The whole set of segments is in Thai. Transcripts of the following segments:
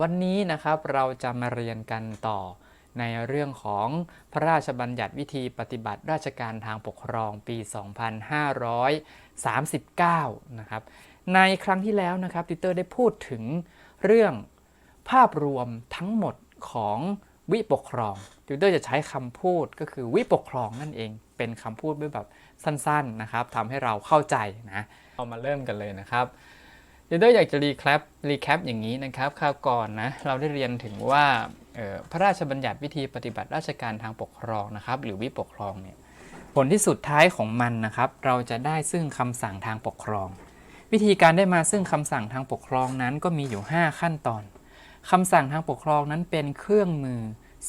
วันนี้นะครับเราจะมาเรียนกันต่อในเรื่องของพระราชบัญญัติวิธีปฏิบัติราชการทางปกครองปี 2539 นะครับ ในครั้งที่แล้วนะครับติวเตอร์ได้พูดถึงเรื่องภาพรวมทั้งหมดของวิปกครองติวเตอร์จะใช้คำพูดก็คือวิปกครองนั่นเอง เป็นคำพูดแบบสั้นๆนะครับทำให้เราเข้าใจนะ เรามาเริ่มกันเลยนะครับ เดี๋ยวอยากจะรีแคปรีแคปอย่างนี้นะครับคราวก่อนนะเราได้เรียนถึงว่าออพระราชบัญญัติวิธีปฏิบัติราชการทางปกครองนะครับหรือวิปกครองเนี่ยผลที่สุดท้ายของมันนะครับ เราจะได้ซึ่งคำสั่งทางปกครอง วิธีการได้มาซึ่งคำสั่งทางปกครองนั้นก็มีอยู่ 5 ขั้นตอนคำสั่งทางปกครองนั้นเป็นเครื่องมือ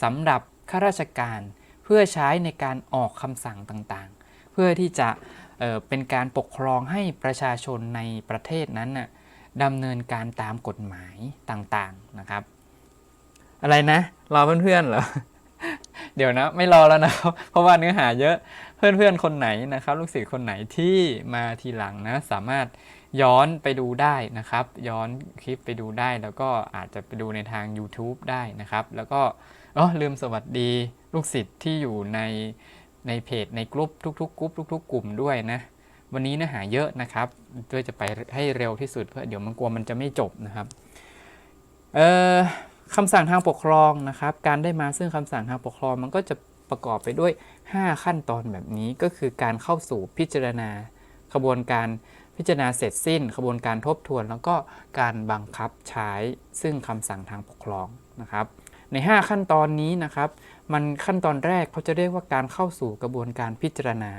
สำหรับข้าราชการเพื่อใช้ในการออกคำสั่งต่างๆ เพื่อที่จะเออเป็นการปกครองให้ประชาชนในประเทศนั้นน่ะ ดำเนินการตามกฎหมายต่างๆนะครับ อะไรนะรอเพื่อนๆเหรอเดี๋ยวนะไม่รอแล้วนะครับเพราะว่าเนื้อหาเยอะเพื่อนๆคนไหนนะครับ ลูกศิษย์คนไหนที่มาทีหลังนะสามารถย้อนไปดูได้นะครับ ย้อนคลิปไปดูได้ แล้วก็อาจจะไปดูในทาง YouTube ได้นะครับ แล้วก็อ๋อลืมสวัสดีลูกศิษย์ที่อยู่ในในเพจในกลุ่มทุกๆกลุ่มทุก ๆ กลุ่มด้วยนะ วันนี้เนื้อหาเยอะนะครับเพื่อจะไปให้เร็วที่สุดเพื่อเดี๋ยวมันกลัวมันจะไม่จบนะครับเอ่อคำสั่งทางปกครองนะครับ การได้มาซึ่งคำสั่งทางปกครองมันก็จะประกอบไปด้วย 5 ขั้นตอนแบบนี้ก็คือการเข้าสู่พิจารณาขบวนการพิจารณาเสร็จสิ้นขบวนการทบทวน แล้วก็การบังคับใช้ซึ่งคำสั่งทางปกครองนะครับ ใน 5 ขั้นตอนนี้นะครับ มันขั้นตอนแรกเขาจะเรียกว่าการเข้าสู่กระบวนการพิจารณา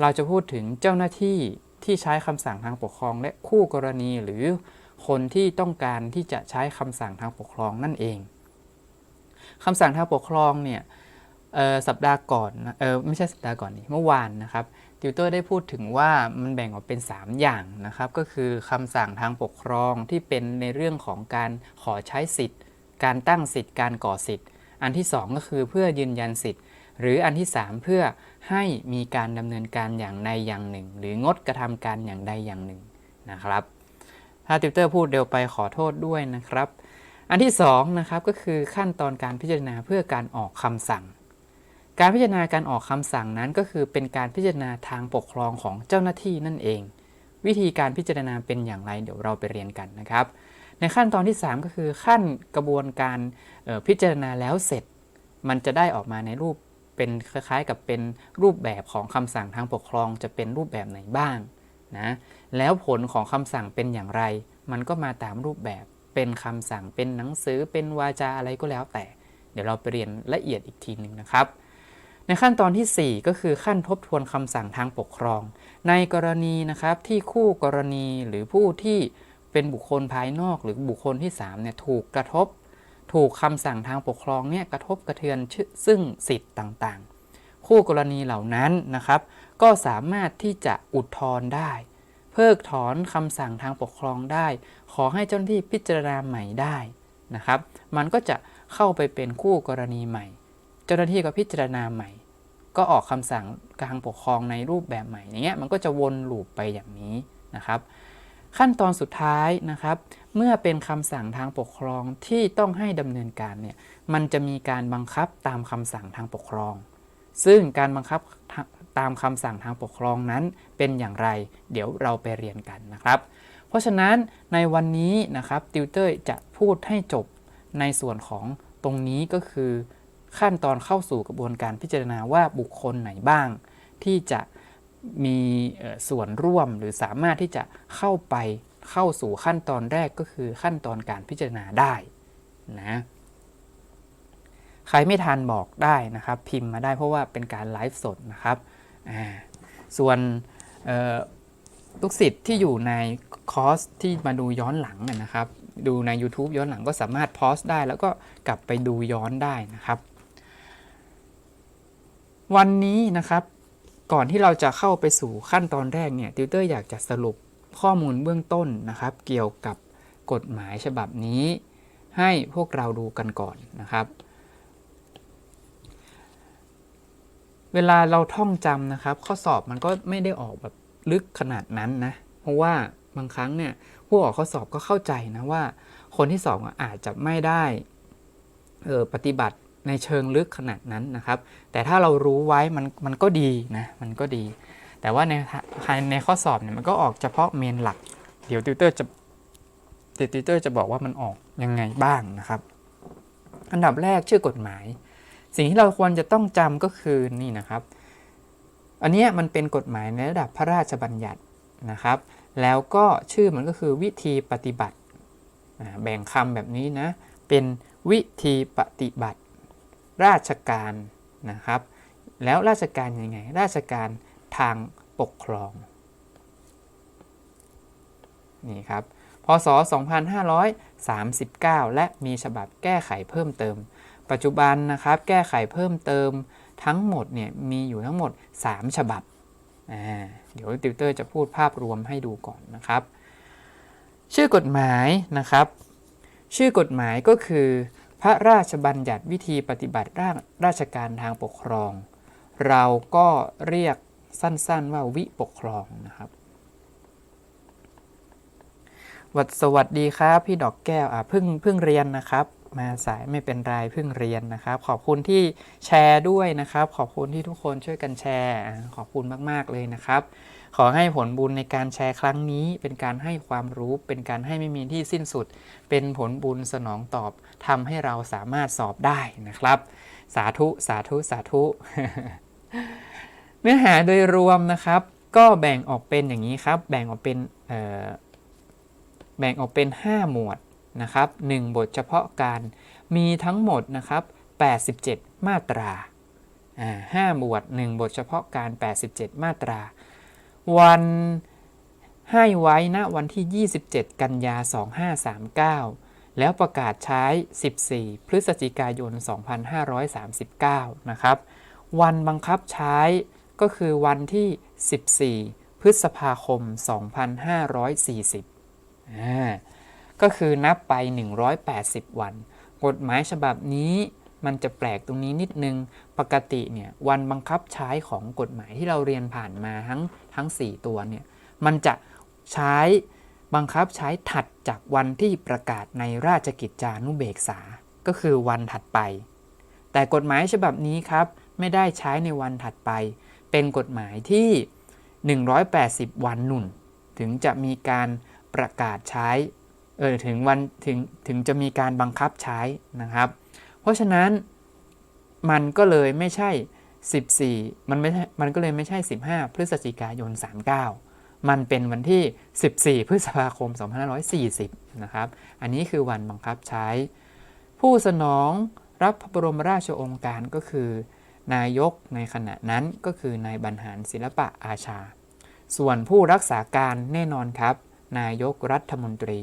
เราจะพูดถึงเจ้าหน้าที่ที่ใช้คำสั่งทางปกครอง และคู่กรณีหรือคนที่ต้องการที่จะใช้คำสั่งทางปกครองนั่นเองคำสั่งทางปกครองเนี่ยสัปดาห์ก่อนเออไม่ใช่สัปดาห์ก่อนนี่เมื่อวานนะครับติวเตอร์ได้พูดถึงว่ามันแบ่งออกเป็น 3 อย่างนะครับ ก็คือคำสั่งทางปกครองที่เป็นในเรื่องของการขอใช้สิทธิ์ การตั้งสิทธิ์การก่อสิทธิ์ อันที่ 2 ก็คือเพื่อยืนยันสิทธิ์ หรืออันที่ 3 เพื่อ ให้มีการดำเนินการอย่างใดอย่างหนึ่ง หรืองดกระทำการอย่างใดอย่างหนึ่งนะครับ ถ้าติวเตอร์พูดเร็วไปขอโทษด้วยนะครับ อันที่2นะครับก็คือขั้นตอนการพิจารณาเพื่อการออกคำสั่ง การพิจารณาการออกคำสั่งนั้นก็คือเป็นการพิจารณาทางปกครองของเจ้าหน้าที่นั่นเอง วิธีการพิจารณาเป็นอย่างไรเดี๋ยวเราไปเรียนกันนะครับ ในขั้นตอนที่ 3 ก็คือขั้นกระบวนการออพิจารณาแล้วเสร็จ มันจะได้ออกมาในรูป เป็นคล้ายๆกับเป็นรูปแบบของคำสั่งทางปกครองจะเป็นรูปแบบไหนบ้างนะแล้วผลของคำสั่งเป็นอย่างไร มันก็มาตามรูปแบบเป็นคำสั่งเป็นหนังสือเป็นวาจาอะไรก็แล้วแต่ เดี๋ยวเราไปเรียนละเอียดอีกทีหนึ่งนะครับ ในขั้นตอนทีสี่4 ก็คือขั้นทบทวนคำสั่งทางปกครอง ในกรณีนะครับที่คู่กรณีหรือผู้ที่เป็นบุคคลภายนอกหรือบุคคลที่3เนี่ยถูกกระทบ ถูกคำสั่งทางปกครองเนี่ยกระทบกระเทือนชื่อซึ่งสิทธิ์ต่างๆ คู่กรณีเหล่านั้นนะครับ ก็สามารถที่จะอุทธรณ์ได้ เพิกถอนคำสั่งทางปกครองได้ ขอให้เจ้าหน้าที่พิจารณาใหม่ได้นะครับ มันก็จะเข้าไปเป็นคู่กรณีใหม่ เจ้าหน้าที่ก็พิจารณาใหม่ ก็ออกคำสั่งการปกครองในรูปแบบใหม่อย่างเงี้ยมันก็จะวนลูปไปอย่างนี้นะครับ ขั้นตอนสุดท้ายนะครับ เมื่อเป็นคำสั่งทางปกครองที่ต้องให้ดำเนินการเนี่ยมันจะมีการบังคับตามคำสั่งทางปกครอง ซึ่งการบังคับตามคำสั่งทางปกครองนั้นเป็นอย่างไร เดี๋ยวเราไปเรียนกันนะครับ เพราะฉะนั้นในวันนี้นะครับติวเตอร์จะพูดให้จบในส่วนของตรงนี้ก็คือ ขั้นตอนเข้าสู่กระบวนการพิจารณาว่าบุคคลไหนบ้าง ที่จะ มีส่วนร่วมหรือสามารถที่จะเข้าไปเข้าสู่ขั้นตอนแรกก็คือขั้นตอนการพิจารณาได้นะใครไม่ทันบอกได้นะครับ พิมพ์มาได้เพราะว่าเป็นการไลฟ์สดนะครับส่วนลูกศิษย์ที่อยู่ในคอร์สที่มาดูย้อนหลังนะนะครับ ดูใน YouTube ย้อนหลังก็สามารถพอสได้แล้วก็กลับไปดูย้อนได้นะครับ วันนี้นะครับ ก่อนที่เราจะเข้าไปสู่ขั้นตอนแรกเนี่ยติวเตอร์อยากจะสรุปข้อมูลเบื้องต้นนะครับ เกี่ยวกับกฎหมายฉบับนี้ ให้พวกเราดูกันก่อนนะครับ เวลาเราท่องจำนะครับ ข้อสอบมันก็ไม่ได้ออกแบบลึกขนาดนั้นนะ เพราะว่าบางครั้งเนี่ยผู้ออกข้อสอบก็เข้าใจนะว่า คนที่สองอาจจะไม่ได้ออปฏิบัติ ในเชิงลึกขนาดนั้นนะครับ แต่ถ้าเรารู้ไว้มันมันก็ดีนะมันก็ดี แต่ว่าในในข้อสอบเนี่ยมันก็ออกเฉพาะเมนหลัก เดี๋ยวติวเตอร์จะติวเตอร์จะบอกว่ามันออกยังไงบ้างนะครับ อันดับแรกชื่อกฎหมาย สิ่งที่เราควรจะต้องจำก็คือนี่นะครับ อันนี้มันเป็นกฎหมายในระดับพระราชบัญญัตินะครับ แล้วก็ชื่อมันก็คือวิธีปฏิบัติแบ่งคำแบบนี้นะเป็นวิธีปฏิบัติ ราชการนะครับ แล้วราชการยังไง ราชการทางปกครองนี่ครับพศ 2539 และมีฉบับแก้ไขเพิ่มเติม ปัจจุบันนะครับแก้ไขเพิ่มเติมทั้งหมดเนี่ยมีอยู่ทั้งหมด 3 ฉบับ เดี๋ยวติวเตอร์จะพูดภาพรวมให้ดูก่อนนะครับ ชื่อกฎหมายนะครับ ชื่อกฎหมายก็คือ พระราชบัญญัติวิธีปฏิบัติร่างราชการทางปกครอง เราก็เรียกสั้นๆว่าวิปกครองนะครับวัดสวัสดีครับ พี่ดอกแก้วอะเพิ่งเพิ่งเรียนนะครับ มาสายไม่เป็นไรเพิ่งเรียนนะครับ ขอบคุณที่แชร์ด้วยนะครับ ขอบคุณที่ทุกคนช่วยกันแชร์ ขอบคุณมาก ๆ เลยนะครับ ขอให้ผลบุญในการแชร์ครั้งนี้ เป็นการให้ความรู้ เป็นการให้ไม่มีที่สิ้นสุด เป็นผลบุญสนองตอบทำให้เราสามารถสอบได้นะครับ สาธุสาธุสาธุ เนื้อหาโดยรวมนะครับ ก็แบ่งออกเป็นอย่างนี้ครับ แบ่งออกเป็นแบ่งออกเป็น 5 หมวดนะครับ1บทเฉพาะการมีทั้งหมดนะครับ87 มาตราอ่าห้าหมวด 1 บทเฉพาะการ 87 มาตรา วันให้ไว้ณวันที่ 27 กันยา 2539 แล้วประกาศใช้ 14 พฤศจิกายน 2539 นะครับ วันบังคับใช้ก็คือวันที่ 14 พฤษภาคม 2540อ่าก็คือนับไป 180 วัน กฎหมายฉบับนี้ มันจะแปลกตรงนี้นิดนึง ปกติเนี่ยวันบังคับใช้ของกฎหมายที่เราเรียนผ่านมาทั้งทั้ง 4 ตัวเนี่ยมันจะใช้บังคับใช้ถัดจากวันที่ประกาศในราชกิจจานุเบกษา ก็คือวันถัดไป แต่กฎหมายฉบับนี้ครับไม่ได้ใช้ในวันถัดไป เป็นกฎหมายที่ 180 วันหนุนถึงจะมีการประกาศใช้ เออถึงวันถึงถึงจะมีการบังคับใช้นะครับ เพราะฉะนั้นมันก็เลยไม่ใช่ 14 มันไม่ใช่มันก็เลยไม่ใช่ 15 พฤศจิกายน 39 มันเป็นวันที่ 14 พฤษภาคม 2540 นะครับ อันนี้คือวันบังคับใช้ ผู้สนองรับพระบรมราชโองการก็คือ นายกในขณะนั้นก็คือนายบรรหารศิลปะอาชา ส่วนผู้รักษาการแน่นอนครับ นายกรัฐมนตรี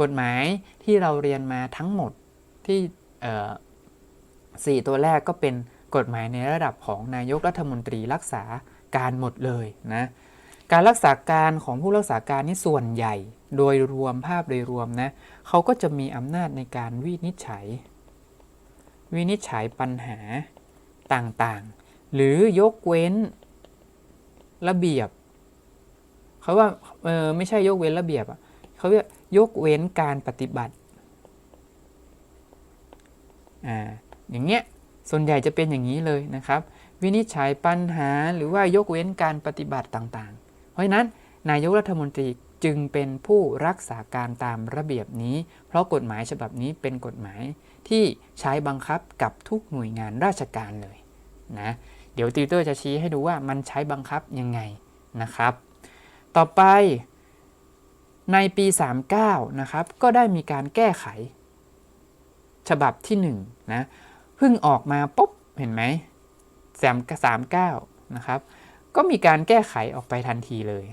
กฎหมายที่เราเรียนมาทั้งหมดที่ เอ่อสี่ตัวแรกก็เป็นกฎหมายในระดับของนายกรัฐมนตรีรักษาการหมดเลยนะการรักษาการของผู้รักษาการนี่ส่วนใหญ่ โดยรวมภาพโดยรวมนะเขาก็จะมีอำนาจในการวินิจฉัย วินิจฉัยปัญหาต่างๆ หรือยกเว้นระเบียบเขาว่าเออไม่ใช่ยกเว้นระเบียบอะเขาเรียกยกเว้นการปฏิบัติอ่า อย่างเงี้ยส่วนใหญ่จะเป็นอย่างนี้เลยนะครับ วินิจฉัยปัญหาหรือว่ายกเว้นการปฏิบัติต่างๆ เพราะฉะนั้นนายกรัฐมนตรีจึงเป็นผู้รักษาการตามระเบียบนี้ เพราะกฎหมายฉบับนี้เป็นกฎหมายที่ใช้บังคับกับทุกหน่วยงานราชการเลยนะเดี๋ยวติวเตอร์จะชี้ให้ดูว่ามันใช้บังคับยังไงนะครับ ต่อไปในปี 39 นะครับ ก็ได้มีการแก้ไข ฉบับที่1นะ เพิ่งออกมาปุ๊บเห็นไหมแซมสามเก้านะครับ ก็มีการแก้ไขออกไปทันทีเลย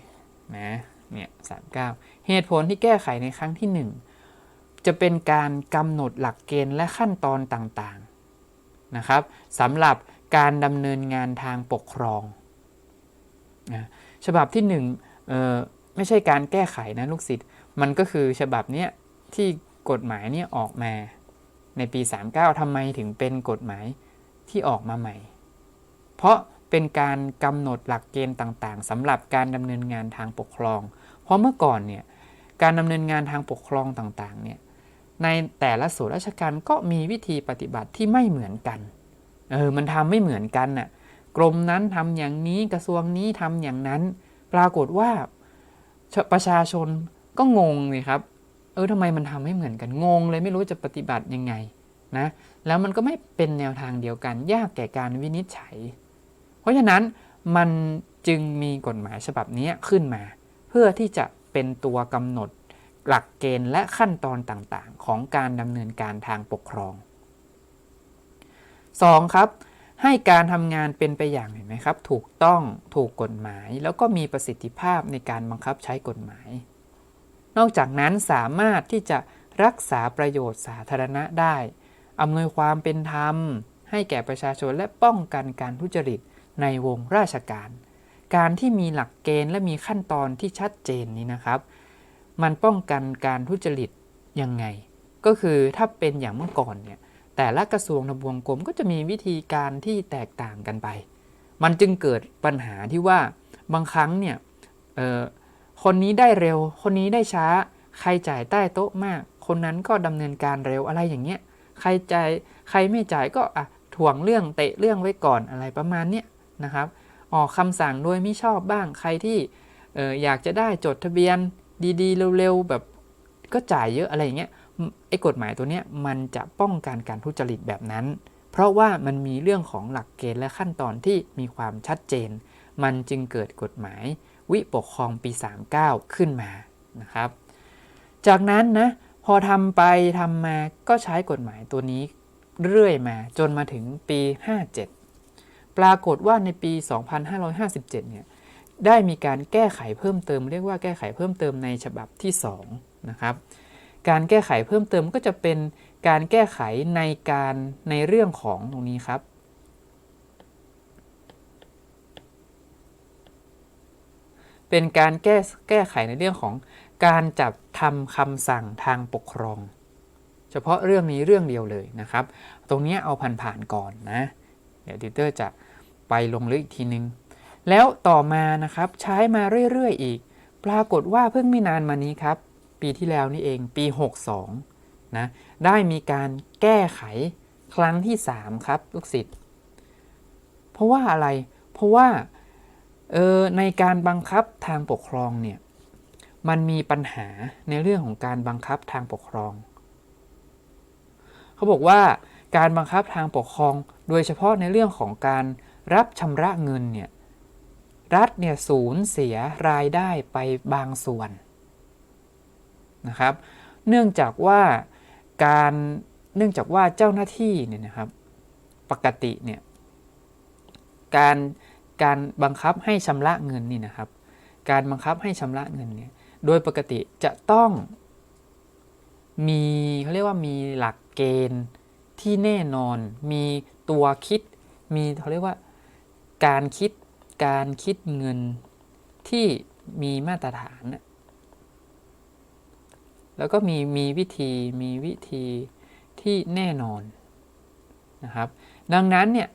นะเนี่ยสามเก้าเหตุผลที่แก้ไขในครั้งที่1จะเป็นการกำหนดหลักเกณฑ์และขั้นตอนต่างๆนะครับสำหรับการดำเนินงานทางปกครองนะฉบับที่1เอ่อไม่ใช่การแก้ไขนะลูกศิษย์มันก็คือฉบับเนี้ยที่กฎหมายเนี่ยออกมา ในปี 39ทำไมถึงเป็นกฎหมายที่ออกมาใหม่ เพราะเป็นการกำหนดหลักเกณฑ์ต่างๆสำหรับการดำเนินงานทางปกครอง เพราะเมื่อก่อนเนี่ยการดำเนินงานทางปกครองต่างๆเนี่ยในแต่ละส่วนราชการก็มีวิธีปฏิบัติที่ไม่เหมือนกัน เออ มันทำไม่เหมือนกันน่ะ กรมนั้นทำอย่างนี้ กระทรวงนี้ทำอย่างนั้น ปรากฏว่าประชาชนก็งงเลยครับ เออทำไมมันทำไม่เหมือนกันงงเลยไม่รู้จะปฏิบัติยังไงนะแล้วมันก็ไม่เป็นแนวทางเดียวกัน ยากแก่การวินิจฉัย เพราะฉะนั้นมันจึงมีกฎหมายฉบับนี้ขึ้นมา เพื่อที่จะเป็นตัวกำหนดหลักเกณฑ์และขั้นตอนต่างๆ ของการดำเนินการทางปกครอง 2. ครับ ให้การทำงานเป็นไปอย่างเห็นไหมครับ ถูกต้องถูกกฎหมาย แล้วก็มีประสิทธิภาพในการบังคับใช้กฎหมาย นอกจากนั้นสามารถที่จะรักษาประโยชน์สาธารณะได้ อำนวยความเป็นธรรม ให้แก่ประชาชนและป้องกันการทุจริตในวงราชการ การที่มีหลักเกณฑ์และมีขั้นตอนที่ชัดเจนนี้นะครับ มันป้องกันการทุจริตยังไง ก็คือถ้าเป็นอย่างเมื่อก่อนเนี่ย แต่ละกระทรวงทบวงกรมก็จะมีวิธีการที่แตกต่างกันไป มันจึงเกิดปัญหาที่ว่าบางครั้งเนี่ย คนนี้ได้เร็ว คนนี้ได้ช้า ใครจ่ายใต้โต๊ะมาก คนนั้นก็ดำเนินการเร็วอะไรอย่างเงี้ย ใครจ่ายใครไม่จ่ายก็อะถ่วงเรื่องเตะเรื่องไว้ก่อนอะไรประมาณเนี้ยนะครับ ออกคำสั่งโดยไม่ชอบบ้าง ใครที่อออยากจะได้จดทะเบียนดีๆ เร็วๆแบบก็จ่ายเยอะอะไรอย่างเงี้ย ไอ้กฎหมายตัวเนี้ยมันจะป้องกันการทุจริตแบบนั้น เพราะว่ามันมีเรื่องของหลักเกณฑ์และขั้นตอนที่มีความชัดเจน มันจึงเกิดกฎหมาย วิปกครองปี 39 ขึ้นมานะครับ จากนั้นนะพอทำไปทำมาก็ใช้กฎหมายตัวนี้เรื่อยมาจนมาถึงปี 57 ปรากฏว่าในปี 2557 เนี่ยได้มีการแก้ไขเพิ่มเติม เรียกว่าแก้ไขเพิ่มเติมในฉบับที่2นะครับการแก้ไขเพิ่มเติมก็จะเป็นการแก้ไขในการในเรื่องของตรงนี้ครับ เป็นการแก้แก้ไขในเรื่องของการจัดทำคำสั่งทางปกครอง เฉพาะเรื่องนี้เรื่องเดียวเลยนะครับ ตรงนี้เอาผ่านๆก่อนนะ เดี๋ยวดิเตอร์จะไปลงลึกอีกทีนึง แล้วต่อมานะครับใช้มาเรื่อยๆอีก ปรากฏว่าเพิ่งไม่นานมานี้ครับ ปีที่แล้วนี่เองปี 62นะได้มีการแก้ไขครั้งที่ 3 ครับลูกศิษย์เพราะว่าอะไรเพราะว่า เออในการบังคับทางปกครองเนี่ยมันมีปัญหาในเรื่องของการบังคับทางปกครอง เขาบอกว่าการบังคับทางปกครอง โดยเฉพาะในเรื่องของการรับชำระเงินเนี่ยรัฐเนี่ยสูญเสียรายได้ไปบางส่วนนะครับ เนื่องจากว่าการเนื่องจากว่าเจ้าหน้าที่เนี่ยนะครับ ปกติเนี่ยการ การบังคับให้ชำระเงินนี่นะครับ การบังคับให้ชำระเงินเนี่ยโดยปกติจะต้องมีเขาเรียกว่ามีหลักเกณฑ์ที่แน่นอน มีตัวคิด มีเขาเรียกว่าการคิดการคิดเงินที่มีมาตรฐาน แล้วก็มีมีวิธีมีวิธีที่แน่นอนนะครับ ดังนั้นเนี่ย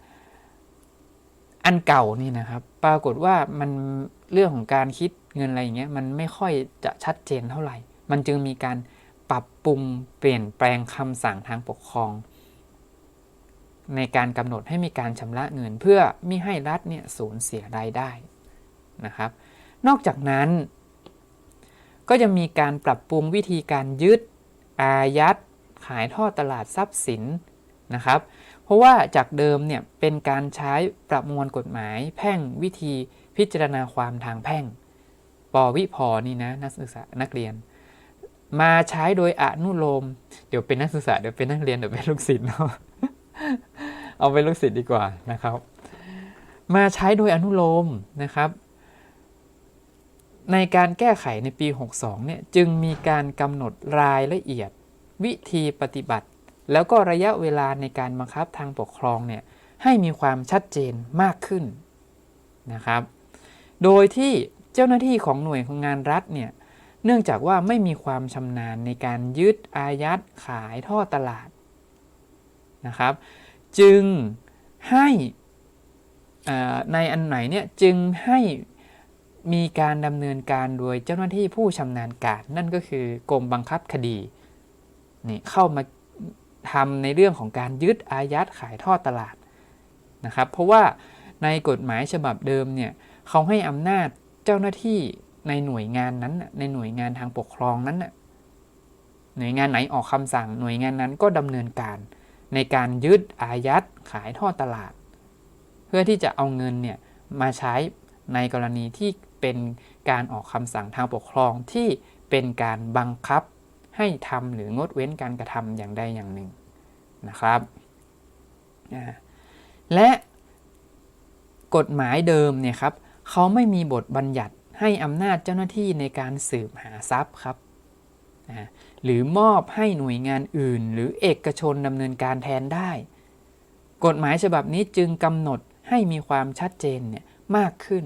อันเก่านี่นะครับ ปรากฏว่ามันเรื่องของการคิดเงินอะไรอย่างเงี้ยมันไม่ค่อยจะชัดเจนเท่าไหร่ มันจึงมีการปรับปรุงเปลี่ยนแปลงคำสั่งทางปกครอง ในการกำหนดให้มีการชำระเงินเพื่อไม่ให้รัฐเนี่ยสูญเสียรายได้นะครับ นอกจากนั้น ก็จะมีการปรับปรุงวิธีการยึด อายัด ขายทอดตลาดทรัพย์สินนะครับ เพราะว่าจากเดิมเนี่ยเป็นการใช้ประมวลกฎหมาย แพ่งวิธีพิจารณาความทางแพ่งปวิพอนี่นะนักศึกษานักเรียน มาใช้โดยอนุโลม เดี๋ยวเป็นนักศึกษาเดี๋ยวเป็นนักเรียนเดี๋ยวเป็นลูกศิษย์เนาะเอาเป็นลูกศิษย์ดีกว่านะครับ มาใช้โดยอนุโลมนะครับ ในการแก้ไขในปี 62เนี่ยจึงมีการกำหนดรายละเอียดวิธีปฏิบัติ แล้วก็ระยะเวลาในการบังคับทางปกครองเนี่ยให้มีความชัดเจนมากขึ้นนะครับ โดยที่เจ้าหน้าที่ของหน่วยของงานรัฐเนี่ยเนื่องจากว่าไม่มีความชำนาญในการยึดอายัดขายท่อตลาดนะครับ จึงให้ในอันไหนเนี่ยจึงให้มีการดำเนินการโดยเจ้าหน้าที่ผู้ชำนาญการ นั่นก็คือกรมบังคับคดีนี่เข้ามา ทำในเรื่องของการยึดอายัดขายทอดตลาดนะครับ เพราะว่าในกฎหมายฉบับเดิมเนี่ยเขาให้อำนาจเจ้าหน้าที่ในหน่วยงานนั้น ในหน่วยงานทางปกครองนั้นหน่วยงานไหนออกคำสั่ง หน่วยงานนั้นก็ดำเนินการ ในการยึดอายัดขายทอดตลาด เพื่อที่จะเอาเงินเนี่ยมาใช้ในกรณีที่เป็นการออกคำสั่งทางปกครองที่เป็นการบังคับ ให้ทำหรืองดเว้นการกระทำอย่างใดอย่างหนึ่งนะครับ และกฎหมายเดิมเนี่ยครับเขาไม่มีบทบัญญัติให้อำนาจเจ้าหน้าที่ในการสืบหาทรัพย์ครับหรือมอบให้หน่วยงานอื่น หรือเอกชนดำเนินการแทนได้ กฎหมายฉบับนี้จึงกำหนดให้มีความชัดเจนเนี่ยมากขึ้น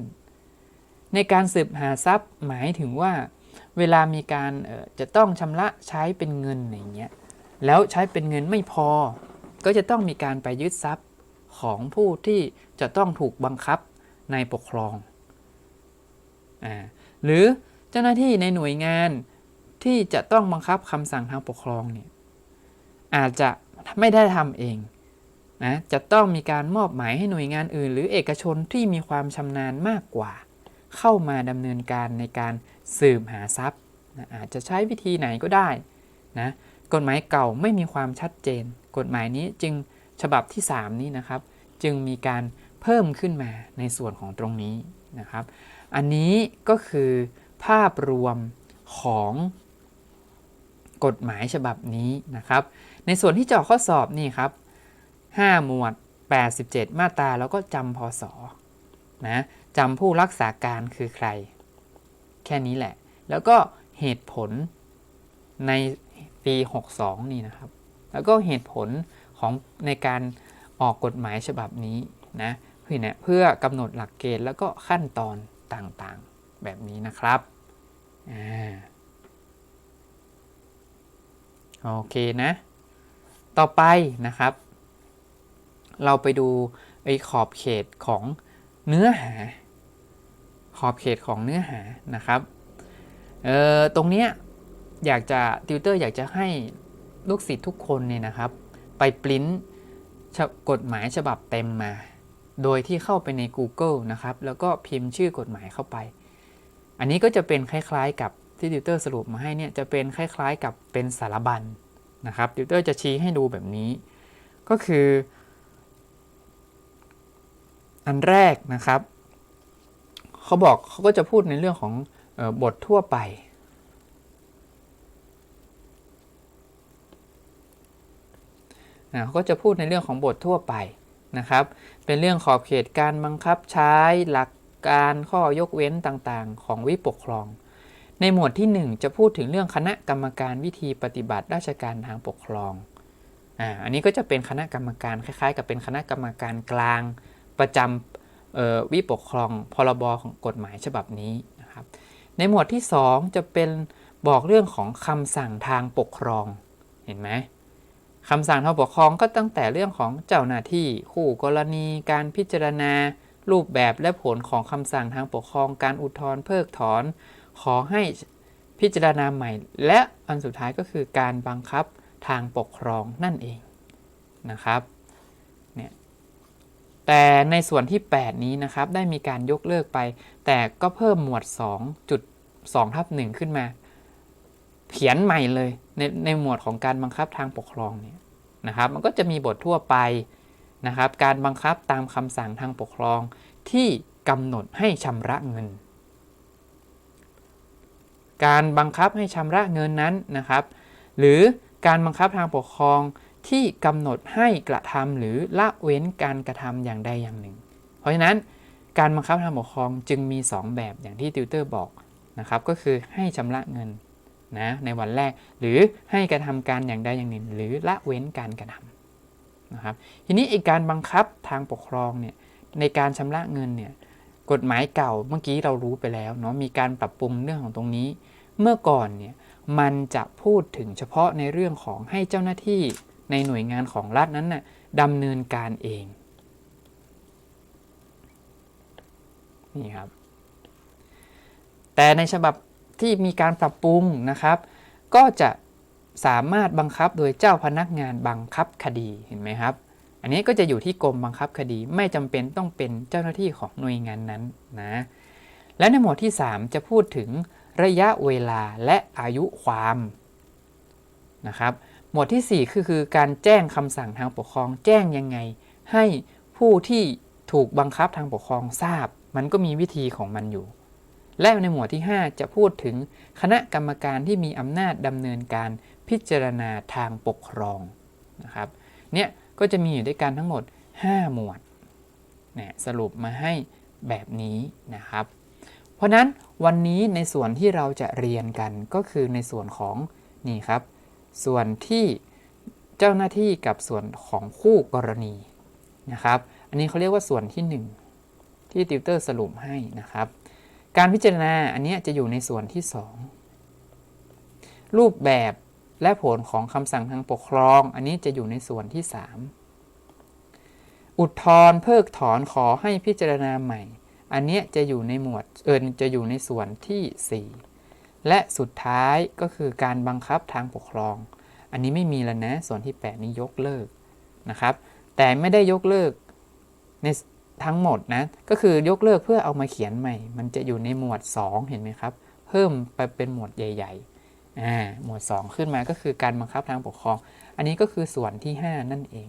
ในการสืบหาทรัพย์หมายถึงว่า เวลามีการจะต้องชำระใช้เป็นเงินอย่างเงี้ยแล้วใช้เป็นเงินไม่พอ ก็จะต้องมีการไปยึดทรัพย์ของผู้ที่จะต้องถูกบังคับในปกครองอ่าหรือเจ้าหน้าที่ในหน่วยงานที่จะต้องบังคับคำสั่งทางปกครองเนี่ยอาจจะไม่ได้ทำเองนะจะต้องมีการมอบหมายให้หน่วยงานอื่น หรือเอกชนที่มีความชำนาญมากกว่า เข้ามาดำเนินการในการ สืบหาทรัพย์นะอาจจะใช้วิธีไหนก็ได้นะกฎหมายเก่าไม่มีความชัดเจน กฎหมายนี้จึงฉบับที่ 3 นี้นะครับ จึงมีการเพิ่มขึ้นมาในส่วนของตรงนี้นะครับ อันนี้ก็คือภาพรวมของกฎหมายฉบับนี้นะครับ ในส่วนที่เจาะข้อสอบนี่ครับ 5 หมวด 87 มาตราแล้วก็จำพศนะจำผู้รักษาการคือใคร แค่นี้แหละ แล้วก็เหตุผลในปี 62 นี่นะครับ แล้วก็เหตุผลของในการออกกฎหมายฉบับนี้นะเพื่อเนี่ยเพื่อกำหนดหลักเกณฑ์แล้วก็ขั้นตอนต่างๆแบบนี้นะครับอ่าโอเคนะ ต่อไปนะครับ เราไปดูไอ้ขอบเขตของเนื้อหา ขอบเขตของเนื้อหานะครับเอ่อตรงเนี้ยอยากจะติวเตอร์อยากจะให้ลูกศิษย์ทุกคนเนี่ยนะครับ ไปปริ้นกฎหมายฉบับเต็มมา โดยที่เข้าไปใน Google นะครับ แล้วก็พิมพ์ชื่อกฎหมายเข้าไป อันนี้ก็จะเป็นคล้ายๆ กับที่ติวเตอร์สรุปมาให้เนี่ยจะเป็นคล้ายๆ กับเป็นสารบัญนะครับติวเตอร์จะชี้ให้ดูแบบนี้ ก็คือ อันแรกนะครับ เขาบอกเขาก็จะพูดในเรื่องของออบททั่วไปเขาก็จะพูดในเรื่องของบททั่วไปนะครับ เป็นเรื่องขอบเขตการบังคับใช้หลักการข้อยกเว้นต่างๆ ของวิปกครอง ในหมวดที่ 1 จะพูดถึงเรื่องคณะกรรมการวิธีปฏิบัติราชการทางปกครองอ่าอันนี้ก็จะเป็นคณะกรรมการคล้ายๆ กับเป็นคณะกรรมการกลางประจำ วิปกครองพรบของกฎหมายฉบับนี้นะครับ ในหมวดที่ 2 จะเป็นบอกเรื่องของคำสั่งทางปกครอง เห็นไหมคำสั่งทางปกครองก็ตั้งแต่เรื่องของเจ้าหน้าที่ คู่กรณี การพิจารณา รูปแบบและผลของคำสั่งทางปกครอง การอุทธรณ์เพิกถอน ขอให้พิจารณาใหม่ และอันสุดท้ายก็คือการบังคับทางปกครองนั่นเองนะครับ แต่ในส่วนที่ 8 นี้นะครับ ได้มีการยกเลิกไป แต่ก็เพิ่มหมวด 2.2ทับ1ขึ้นมา เขียนใหม่เลยในในหมวดของการบังคับทางปกครองเนี่ยนะครับ มันก็จะมีบททั่วไปนะครับ การบังคับตามคำสั่งทางปกครอง ที่กำหนดให้ชำระเงิน การบังคับให้ชำระเงินนั้นนะครับ หรือการบังคับทางปกครอง ที่กำหนดให้กระทำหรือละเว้นการกระทำอย่างใดอย่างหนึ่ง เพราะฉะนั้นการบังคับทางปกครองจึงมี 2 แบบอย่างที่ติวเตอร์บอกนะครับก็คือให้ชำระเงินนะในวันแรก หรือให้กระทำการอย่างใดอย่างหนึ่ง หรือละเว้นการกระทำนะครับทีนี้อีกการบังคับทางปกครองเนี่ยในการชำระเงินเนี่ยกฎหมายเก่าเมื่อกี้เรารู้ไปแล้วเนาะมีการปรับปรุงเรื่องของตรงนี้ เมื่อก่อนเนี่ยมันจะพูดถึงเฉพาะในเรื่องของให้เจ้าหน้าที่ ในหน่วยงานของรัฐนั้นนะ่ะดำเนินการเอง นี่ครับ แต่ในฉบับที่มีการปรับปรุงนะครับ ก็จะสามารถบังคับโดยเจ้าพนักงานบังคับคดีเห็นไหมครับ อันนี้ก็จะอยู่ที่กรมบังคับคดีไม่จำเป็นต้องเป็นเจ้าหน้าที่ของหน่วยงานนั้นนะ และในหมวดที่ 3 จะพูดถึงระยะเวลาและอายุความนะครับ หมวดทีสี่ 4 คือคือการแจ้งคำสั่งทางปกครอง แจ้งยังไง ให้ผู้ที่ถูกบังคับทางปกครองทราบ มันก็มีวิธีของมันอยู่ และในหมวดที่ 5 จะพูดถึงคณะกรรมการที่มีอำนาจดำเนินการพิจารณาทางปกครองนะครับเนี่ยก็จะมีอยู่ด้วยกันทั้งหมด 5 หมวดเนี่ยสรุปมาให้แบบนี้นะครับ เพราะนั้นวันนี้ในส่วนที่เราจะเรียนกันก็คือในส่วนของนี่ครับ ส่วนที่เจ้าหน้าที่กับส่วนของคู่กรณีนะครับ อันนี้เขาเรียกว่าส่วนที่ 1 ที่ติวเตอร์สรุปให้นะครับ การพิจารณาอันนี้จะอยู่ในส่วนที่ 2 รูปแบบและผลของคำสั่งทางปกครอง อันนี้จะอยู่ในส่วนที่ 3 อุทธรณ์เพิกถอนขอให้พิจารณาใหม่ อันนี้จะอยู่ในหมวดเอินจะอยู่ในส่วนที่ 4 และสุดท้ายก็คือการบังคับทางปกครอง อันนี้ไม่มีแล้วนะ ส่วนที่ 8 นี้ยกเลิกนะครับ แต่ไม่ได้ยกเลิกในทั้งหมดนะ ก็คือยกเลิกเพื่อเอามาเขียนใหม่ มันจะอยู่ในหมวด 2 เห็นไหมครับ เพิ่มไปเป็นหมวดใหญ่ๆอ่าหมวด 2 ขึ้นมาก็คือการบังคับทางปกครอง อันนี้ก็คือส่วนที่ 5 นั่นเอง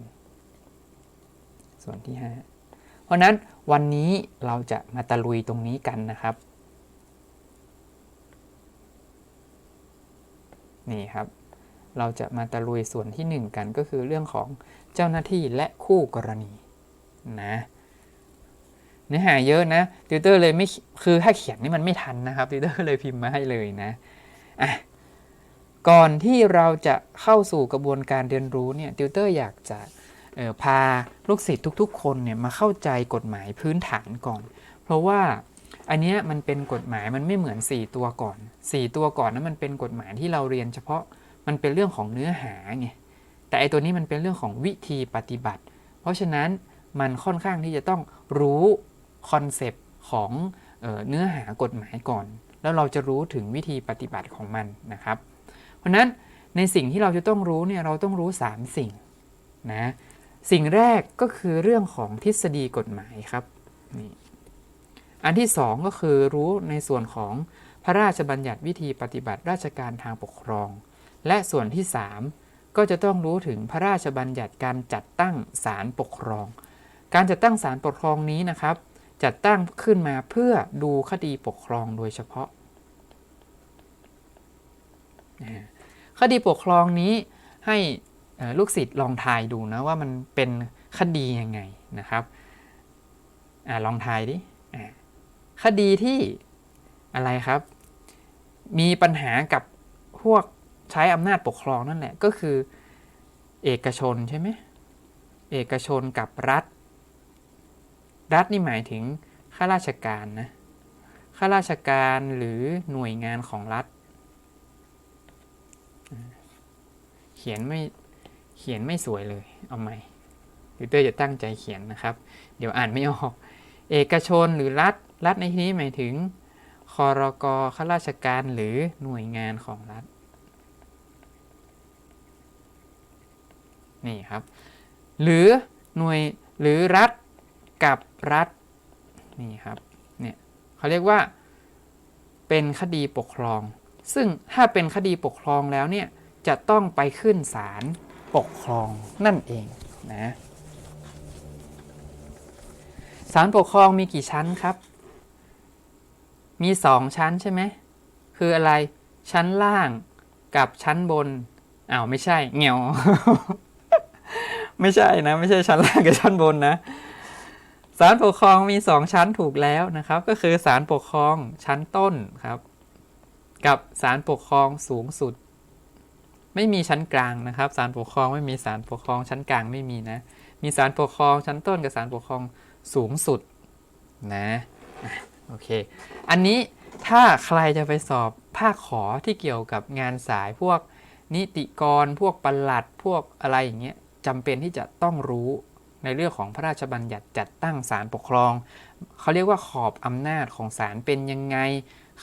ส่วนที่ 5 เพราะนั้นวันนี้เราจะมาตะลุยตรงนี้กันนะครับ นี่ครับ เราจะมาตะลุยส่วนที่ 1 กันก็คือเรื่องของเจ้าหน้าที่และคู่กรณีนะเนื้อหาเยอะนะติวเตอร์เลยไม่คือถ้าเขียนนี่มันไม่ทันนะครับติวเตอร์เลยพิมพ์มาให้เลยนะอะก่อนที่เราจะเข้าสู่กระบวนการเรียนรู้เนี่ยติวเตอร์อยากจะออพาลูกศิษย์ทุกๆ คนเนี่ยมาเข้าใจกฎหมายพื้นฐานก่อน เพราะว่า อันเนี้ยมันเป็นกฎหมายมันไม่เหมือน 4 ตัวก่อน 4 ตัวก่อนนั้นมันเป็นกฎหมายที่เราเรียนเฉพาะมันเป็นเรื่องของเนื้อหาไงแต่ไอตัวนี้มันเป็นเรื่องของวิธีปฏิบัติ เพราะฉะนั้นมันค่อนข้างที่จะต้องรู้คอนเซปต์ของเออเนื้อหากฎหมายก่อน แล้วเราจะรู้ถึงวิธีปฏิบัติของมันนะครับ เพราะฉะนั้นในสิ่งที่เราจะต้องรู้เนี่ยเราต้องรู้ 3 สิ่งนะสิ่งแรกก็คือเรื่องของทฤษฎีกฎหมายครับนี่ อันที่ 2 ก็คือรู้ในส่วนของพระราชบัญญัติวิธีปฏิบัติราชการทางปกครอง และส่วนที่ 3 ก็จะต้องรู้ถึงพระราชบัญญัติการจัดตั้งศาลปกครอง การจัดตั้งศาลปกครองนี้นะครับ จัดตั้งขึ้นมาเพื่อดูคดีปกครองโดยเฉพาะ คดีปกครองนี้ให้ลูกศิษย์ลองทายดูนะว่ามันเป็นคดียังไงนะครับอลองทายดิอ่า คดีที่อะไรครับ มีปัญหากับพวกใช้อำนาจปกครองนั่นแหละ ก็คือเอกชนใช่ไหมเอกชนกับรัฐ รัฐนี่หมายถึงข้าราชการนะข้าราชการหรือหน่วยงานของรัฐ เขียนไม่เขียนไม่สวยเลยเอาใหม่ติวเตอร์จะตั้งใจเขียนนะครับ เดี๋ยวอ่านไม่ออก เอกชนหรือรัฐ รัฐในที่นี้หมายถึงคอรกข้าราชการหรือหน่วยงานของรัฐ นี่ครับ หรือหน่วยหรือรัฐกับรัฐ นี่ครับ เนี่ยเขาเรียกว่าเป็นคดีปกครอง ซึ่งถ้าเป็นคดีปกครองแล้วเนี่ยจะต้องไปขึ้นศาลปกครองนั่นเองนะศาลปกครองมีกี่ชั้นครับ มีสองชั้นใช่ไหม คืออะไร ชั้นล่างกับชั้นบนอ้าวไม่ใช่เงียว ไม่ใช่นะ ไม่ใช่ชั้นล่างกับชั้นบนนะศาลปกครองมีสองชั้นถูกแล้วนะครับ ก็คือศาลปกครองชั้นต้นครับ กับศาลปกครองสูงสุด ไม่มีชั้นกลางนะครับศาลปกครองไม่มีศาลปกครองชั้นกลางไม่มีนะ มีศาลปกครองชั้นต้นกับศาลปกครองสูงสุดนะอะ โอเค อันนี้ถ้าใครจะไปสอบภาคขอที่เกี่ยวกับงานสายพวกนิติกร พวกประหลัด พวกอะไรอย่างเงี้ยจำเป็นที่จะต้องรู้ในเรื่องของพระราชบัญญัติจัดตั้งศาลปกครอง เขาเรียกว่าขอบอำนาจของศาลเป็นยังไง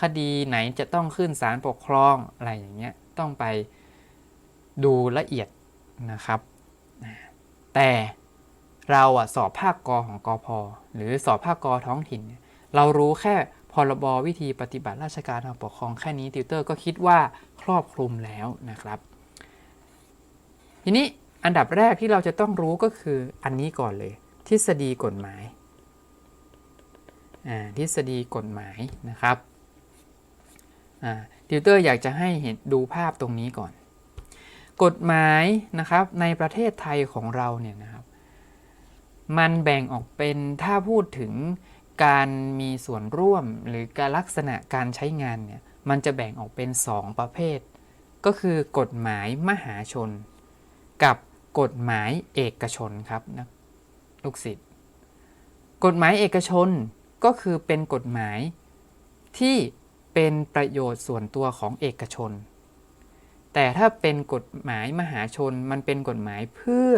คดีไหนจะต้องขึ้นศาลปกครองอะไรอย่างเงี้ยต้องไปดูละเอียดนะครับ แต่เราอะสอบภาคกอของกอพอหรือสอบภาคกอท้องถิ่นเนี่ย เรารู้แค่พรบวิธีปฏิบัติราชการทางปกครองแค่นี้ติวเตอร์ก็คิดว่าครอบคลุมแล้วนะครับ ทีนี้อันดับแรกที่เราจะต้องรู้ก็คืออันนี้ก่อนเลย ทฤษฎีกฎหมายอ่าทฤษฎีกฎหมายนะครับอ่าติวเตอร์อยากจะให้เห็นดูภาพตรงนี้ก่อน กฎหมายนะครับในประเทศไทยของเราเนี่ยนะครับ มันแบ่งออกเป็นถ้าพูดถึง การมีส่วนร่วมหรือการลักษณะการใช้งานเนี่ยมันจะแบ่งออกเป็น 2 ประเภท ก็คือกฎหมายมหาชน กับกฎหมายเอกชนครับนะลูกศิษย์กฎหมายเอกชนก็คือเป็นกฎหมายที่เป็นประโยชน์ส่วนตัวของเอกชน แต่ถ้าเป็นกฎหมายมหาชนมันเป็นกฎหมายเพื่อ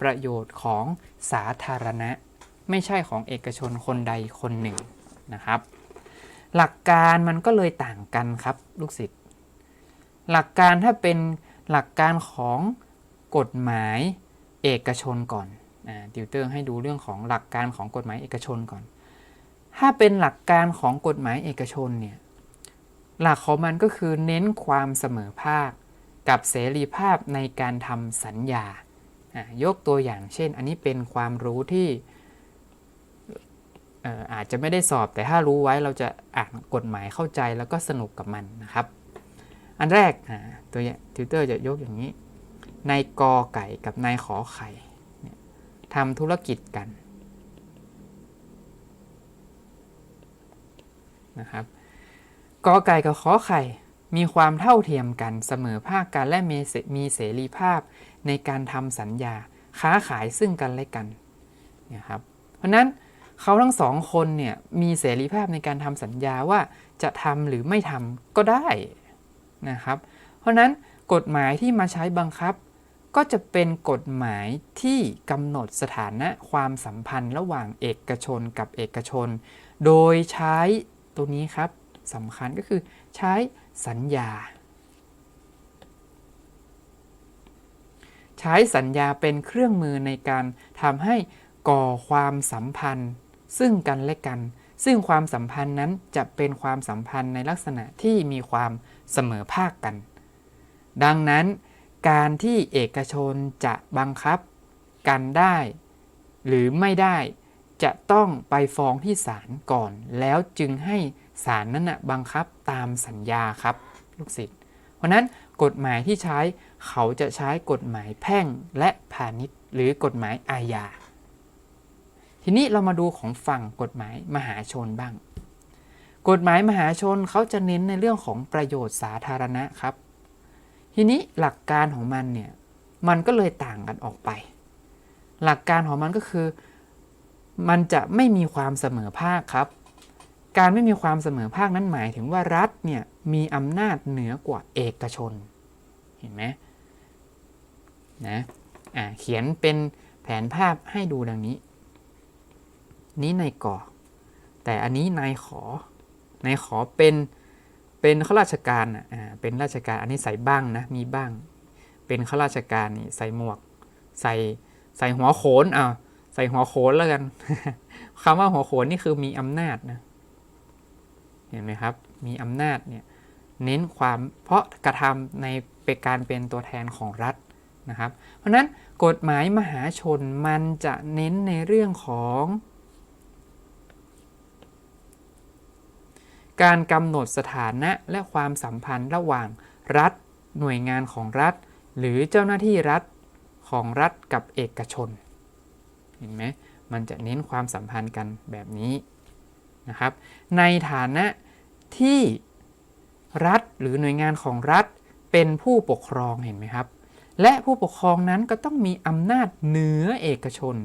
ประโยชน์ของสาธารณะ ไม่ใช่ของเอกชนคนใดคนหนึ่งนะครับ หลักการมันก็เลยต่างกันครับลูกศิษย์หลักการถ้าเป็นหลักการของกฎหมายเอกชนก่อนติวเตอร์ให้ดูเรื่องของหลักการของกฎหมายเอกชนก่อน ถ้าเป็นหลักการของกฎหมายเอกชนเนี่ยหลักของมันก็คือเน้นความเสมอภาคกับเสรีภาพในการทำสัญญา ยกตัวอย่างเช่น อันนี้เป็นความรู้ที่ อาจจะไม่ได้สอบแต่ถ้ารู้ไว้เราจะอ่านกฎหมายเข้าใจแล้วก็สนุกกับมันนะครับ อันแรกตัวอย่างติวเตอร์จะยกอย่างนี้นายกอไก่กับนายขอไข่ทำธุรกิจกันนะครับกอไก่กับขอไข่มีความเท่าเทียมกันเสมอภาคกันและมีเสมีเสรีภาพในการทำสัญญาค้าขายซึ่งกันและกันนี่ยครับเพราะนั้น เขาทั้งสองคนเนี่ยมีเสรีภาพในการทำสัญญาว่าจะทำหรือไม่ทำก็ได้นะครับ เพราะนั้นกฎหมายที่มาใช้บังคับ ก็จะเป็นกฎหมายที่กำหนดสถานะความสัมพันธ์ระหว่างเอกชนกับเอกชน โดยใช้ตัวนี้ครับสำคัญก็คือใช้สัญญา ใช้สัญญาเป็นเครื่องมือในการทำให้ก่อความสัมพันธ์ ซึ่งกันและกัน ซึ่งความสัมพันธ์นั้นจะเป็นความสัมพันธ์ในลักษณะที่มีความเสมอภาคกัน ดังนั้น การที่เอกชนจะบังคับกันได้ หรือไม่ได้จะต้องไปฟ้องที่ศาลก่อน แล้วจึงให้ศาลนั้นนะบังคับตามสัญญาครับลูกศิษย์เพราะนั้นกฎหมายที่ใช้เขาจะใช้กฎหมายแพ่งและพาณิชย์ หรือกฎหมายอาญา ทีนี้เรามาดูของฝั่งกฎหมายมหาชนบ้าง กฎหมายมหาชนเขาจะเน้นในเรื่องของประโยชน์สาธารณะครับ ทีนี้หลักการของมันเนี่ยมันก็เลยต่างกันออกไป หลักการของมันก็คือ มันจะไม่มีความเสมอภาคครับ การไม่มีความเสมอภาคนั้นหมายถึงว่ารัฐเนี่ยมีอำนาจเหนือกว่าเอกชน เห็นไหมนะเขียนเป็นแผนภาพให้ดูดังนี้ นี้นายก่อ แต่อันนี้นายขอนายขอเป็นเป็นข้าราชการอะเป็นราชการอันนี้ใส่บ้างนะมีบ้าง เป็นข้าราชการนี่ใส่หมวก ใส่ใส่หัวโขนอ่าใส่หัวโขนแล้วกันคำว่าหัวโขนนี่คือมีอำนาจนะเห็นไหมครับ มีอำนาจเนี่ยเน้นความเพราะกระทำในเป็นการเป็นตัวแทนของรัฐนะครับ เพราะฉะนั้นกฎหมายมหาชนมันจะเน้นในเรื่องของ การกำหนดสถานะและความสัมพันธ์ระหว่างรัฐ หน่วยงานของรัฐ หรือเจ้าหน้าที่รัฐของรัฐกับเอกชน เห็นไหมมันจะเน้นความสัมพันธ์กันแบบนี้นะครับ ในฐานะที่รัฐหรือหน่วยงานของรัฐเป็นผู้ปกครองเห็นไหมครับ และผู้ปกครองนั้นก็ต้องมีอำนาจเหนือเอกชน